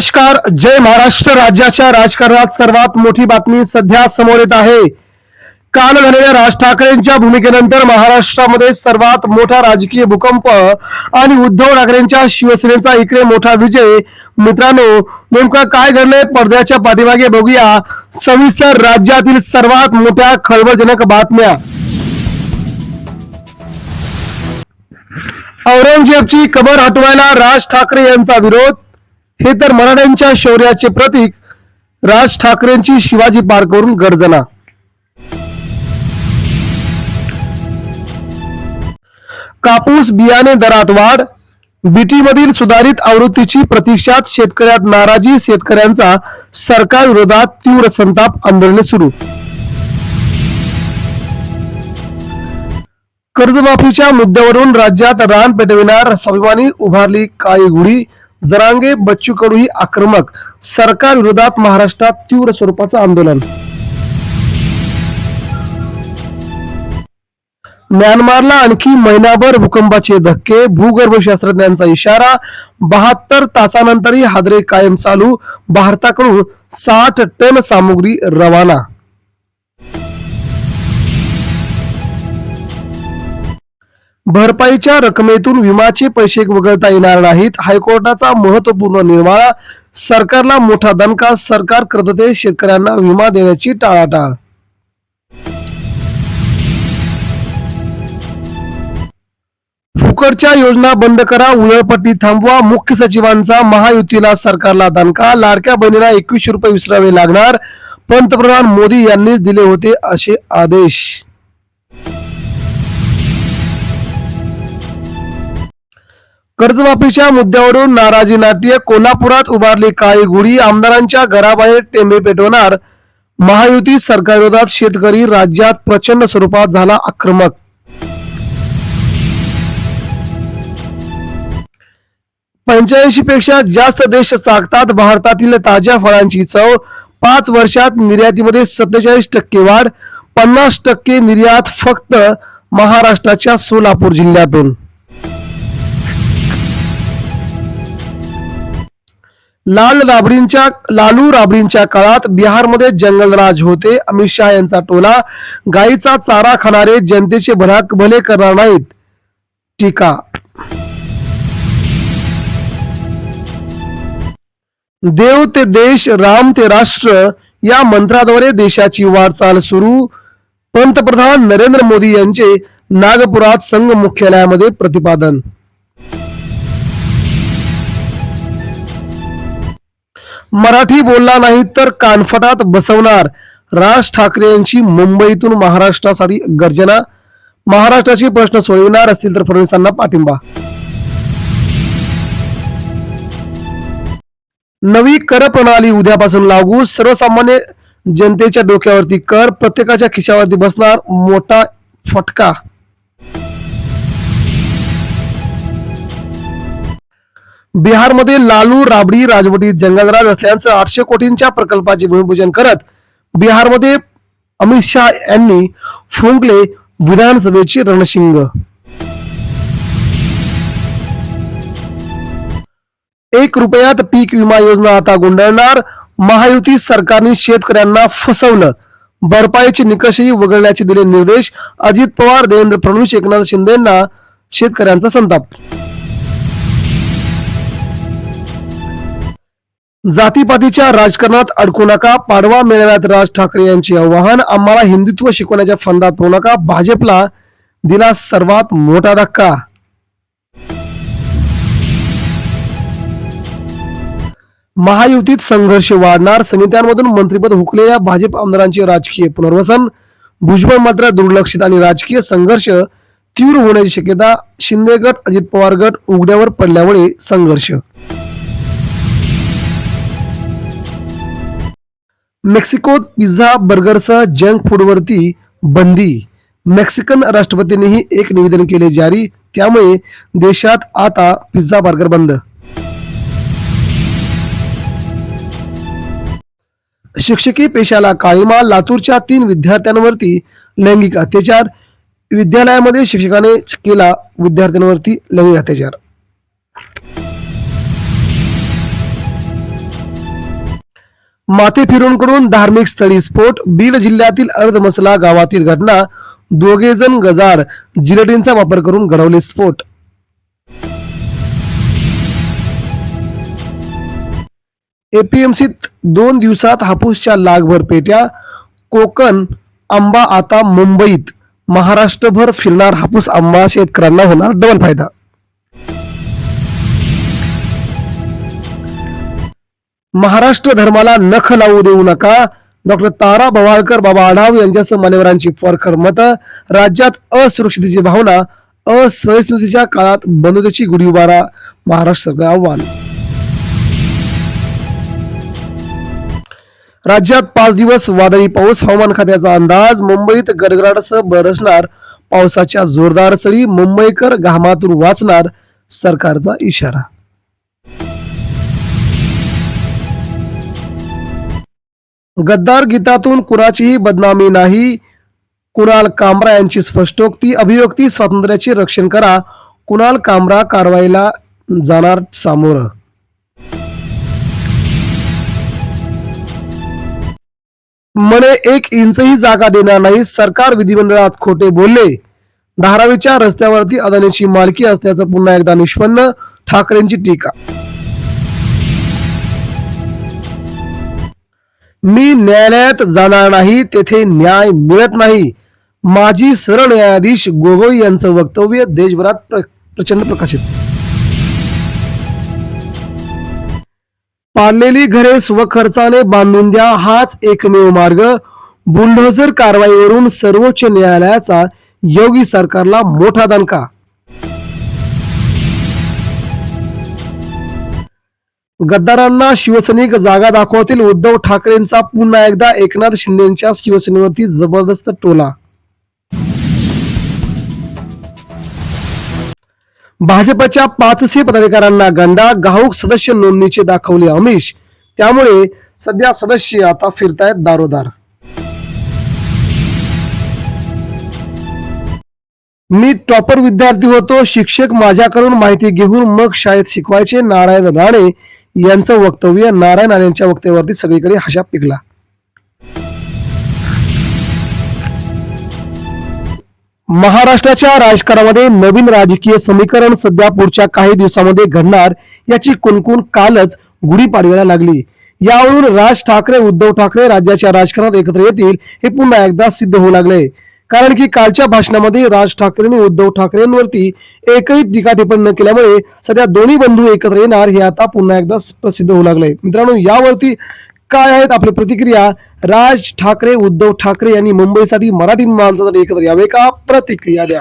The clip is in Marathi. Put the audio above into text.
नमस्कार जय महाराष्ट्र राज्याच्या राजकारणात सर्वात मोठी बातमी सध्या समोर येत आहे. काल झालेल्या राज ठाकरेंच्या भूमिकेनंतर महाराष्ट्रामध्ये सर्वात मोठा राजकीय भूकंप आणि उद्धव ठाकरेंच्या शिवसेनेचा इकडे मोठा विजय. मित्रांनो नेमकं काय घडलंय पडद्याच्या पाठीमागे बघूया. सविस्तर राज्यातील सर्वात मोठ्या खळबळजनक बातम्या. औरंगजेबची कबर हटवायला राज ठाकरे यांचा विरोध. हे तर मराठ्यांच्या शौर्याचे प्रतीक. राज ठाकरेंची शिवाजी पार्कवरून गर्जना. कापूस बियाणे दरात वाढ. बीटी मधील सुधारित आवृत्तीची प्रतीक्षात शेतकऱ्यात नाराजी. शेतकऱ्यांचा सरकार विरोधात तीव्र संताप आंदोलने सुरू. कर्जमाफीच्या मुद्द्यावरून राज्यात रान पेटविणार स्वाभिमानी उभारली काळी गुढी. जरांगे बच्चू कडू ही आक्रमक सरकार विरोधात महाराष्ट्रात तीव्र स्वरूपाचं आंदोलन. म्यानमारला आणखी महिनाभर भूकंपाचे धक्के भूगर्भशास्त्रज्ञांचा इशारा बहात्तर तासानंतरही हादरे कायम चालू भारताकडून साठ टन सामुग्री रवाना भरपाईच्या रकमेतून विमाचे पैसे वगळता येणार नाहीत. हायकोर्टाचा महत्त्वपूर्ण निर्वाळा सरकारला मोठा दणका सरकार करत होते शेतकऱ्यांना विमा देण्याची टाळाटाळ. फुकटच्या योजना बंद करा उधळपट्टी थांबवा मुख्य सचिवांचा महायुतीला सरकारला दणका लाडक्या बहिणीला एकवीसशे रुपये विसरावे लागणार पंतप्रधान मोदी यांनीच दिले होते असे आदेश. कर्जमाफीच्या मुद्द्यावरून नाराजी नाट्य कोल्हापुरात उभारली काळी गुढी. आमदारांच्या घराबाहेर टेंबे पेटवणार. महायुती सरकारविरोधात शेतकरी राज्यात प्रचंड स्वरूपात झाला आक्रमक. पंच्याऐंशी पेक्षा जास्त देश चाकतात. भारतातील ताज्या फळांची चव. पाच वर्षात निर्यातीमध्ये सत्तेचाळीस टक्के वाढ. पन्नास टक्के निर्यात फक्त महाराष्ट्राच्या सोलापूर जिल्ह्यातून. लाल राबडींच्या लालू राबडींच्या काळात बिहारमध्ये जंगलराज होते. अमित शहा यांचा टोला गायीचा चारा खाणारे जनतेचे भराक भले करणार नाहीत. टीका. देव ते देश राम ते राष्ट्र या मंत्राद्वारे देशाची वाटचाल सुरू. पंतप्रधान नरेंद्र मोदी यांचे नागपुरात संघ मुख्यालयामध्ये प्रतिपादन. मराठी बोलला नाही तर कानफटात बसवणार. राज ठाकरे यांची मुंबईतून महाराष्ट्रासाठी गर्जना. महाराष्ट्राचे प्रश्न सोडविणार असतील तर फडणवीसांना पाठिंबा. नवी कर प्रणाली उद्यापासून लागू. सर्वसामान्य जनतेच्या डोक्यावरती कर. प्रत्येकाच्या खिशावरती बसणार मोठा फटका. बिहारमध्ये लालू राबडी राजवटीत जंगलराज असल्याचं आठशे कोटींच्या प्रकल्पाचे भूमिपूजन करत बिहारमध्ये अमित शहा यांनी फुंकले विधानसभेची रणशिंग. एक रुपयात पीक विमा योजना आता गुंडळणार महायुती सरकारने शेतकऱ्यांना फसवलं. भरपाईचे निकषही वगळण्याचे दिले निर्देश. अजित पवार देवेंद्र फडणवीस एकनाथ शिंदेना शेतकऱ्यांचा संताप. जातीपातीच्या राजकारणात अडकू नका पाडवा मेळाव्यात राज ठाकरे यांचे आवाहन आम्हाला हिंदुत्व शिकवण्याच्या फंदात पडू नका भाजपला दिला सर्वात मोठा धक्का. महायुतीत संघर्ष वाढणार समित्यांमधून मंत्रिपद हुकलेल्या भाजप आमदारांचे राजकीय पुनर्वसन भुजबळ मात्र दुर्लक्षित आणि राजकीय संघर्ष तीव्र होण्याची शक्यता शिंदे गट अजित पवार गट उघड्यावर पडल्यामुळे संघर्ष. मेक्सिकोत पिझ्झा बर्गरसह जंक फूडवरती बंदी. मेक्सिकन राष्ट्रपतींनीही एक निवेदन केले जारी. त्यामुळे देशात आता पिझ्झा बर्गर बंद. शिक्षकी पेशाला काळीमा लातूरच्या तीन विद्यार्थ्यांवरती लैंगिक अत्याचार. विद्यालयामध्ये शिक्षकाने केला विद्यार्थ्यांवरती लैंगिक अत्याचार. माथे फिरून करून धार्मिक स्थळी स्फोट बीड जिल्ह्यातील अर्धमसला गावातील घटना दोघे जण गजार जिलेटिनचा वापर करून घडवले स्फोट. एपीएमसीत दोन दिवसात हापूसच्या लागभर पेट्या कोकण आंबा आता मुंबईत. महाराष्ट्रभर फिरणार हापूस आंबा शेतकऱ्यांना होणार डबल फायदा. महाराष्ट्र धर्माला नख लावू देऊ नका. डॉक्टर तारा भवाळकर बाबा आढाव यांच्यासह मान्यवरांची फरखर मतं. राज्यात असुरक्षितेची भावना असहिष्णुतेच्या काळात बंधुतेची गुढी उभारा. महाराष्ट्र सरकार आव्हान. राज्यात पाच दिवस वादळी पाऊस हवामान खात्याचा अंदाज. मुंबईत गडगडाटसह बरसणार पावसाच्या जोरदार सरी. मुंबईकर घामातून वाचणार सरकारचा इशारा. गद्दार गीतातून कुणाचीही बदनामी नाही. कुणाल कामरा यांची स्पष्टोक्ती अभिव्यक्ती स्वातंत्र्याचे रक्षण करा. कुणाल कामरा कारवाईला जाणार सामोरं. मने एक इंचही जागा देणार नाही सरकार विधिमंडळात खोटे बोलले. धारावीच्या रस्त्यावरती अदानीची मालकी असल्याचं पुन्हा एकदा निष्पन्न ठाकरेंची टीका मी न्यायालयात जाणार नाही तेथे न्याय मिळत नाही. माजी सरन्यायाधीश गोगोई यांचं वक्तव्य देशभरात प्र- प्रचंड प्रकाशित. पाडलेली घरे स्वखर्चाने बांधून द्या हाच एकमेव मार्ग. बुलडोझर कारवाईवरून सर्वोच्च न्यायालयाचा योगी सरकारला मोठा दणका. गद्दारांना शिवसैनिक जागा दाखवतील. उद्धव ठाकरेंचा पुन्हा एकदा एकनाथ शिंदेच्या शिवसेनेवरती जबरदस्त टोला. भाजपच्या पाचशे पदाधिकाऱ्यांना गंडा घाऊक सदस्य नोंदणीचे दाखवले अमिष त्यामुळे सध्या सदस्य आता फिरतायत दारोदार. मी टॉपर विद्यार्थी होतो. शिक्षक माझ्याकडून माहिती घेऊन मग शाळेत शिकवायचे. नारायण राणे यांचं वक्तव्य नारायण राणे वक्तव्यावरती सगळीकडे हशा पिकला. महाराष्ट्राच्या राजकारणामध्ये नवीन राजकीय समीकरण सध्या पुढच्या काही दिवसामध्ये घडणार याची कुणकुण कालच गुढीपाडव्याला लागली. यावरून राज ठाकरे उद्धव ठाकरे राज्याच्या राजकारणात एकत्र येतील हे पुन्हा एकदा सिद्ध होऊ लागले. कारण की कालच्या भाषणामध्ये राज ठाकरेंनी उद्धव ठाकरेंवरती एकही टीका टिप्पणी न केल्यामुळे सध्या दोन्ही बंधू एकत्र येणार हे आता पुन्हा एकदा प्रसिद्ध होऊ लागले मित्रांनो यावरती काय आहेत आपली प्रतिक्रिया? राज ठाकरे उद्धव ठाकरे यांनी मुंबईसाठी मराठी माणसासाठी एकत्र यावे का? प्रतिक्रिया द्या.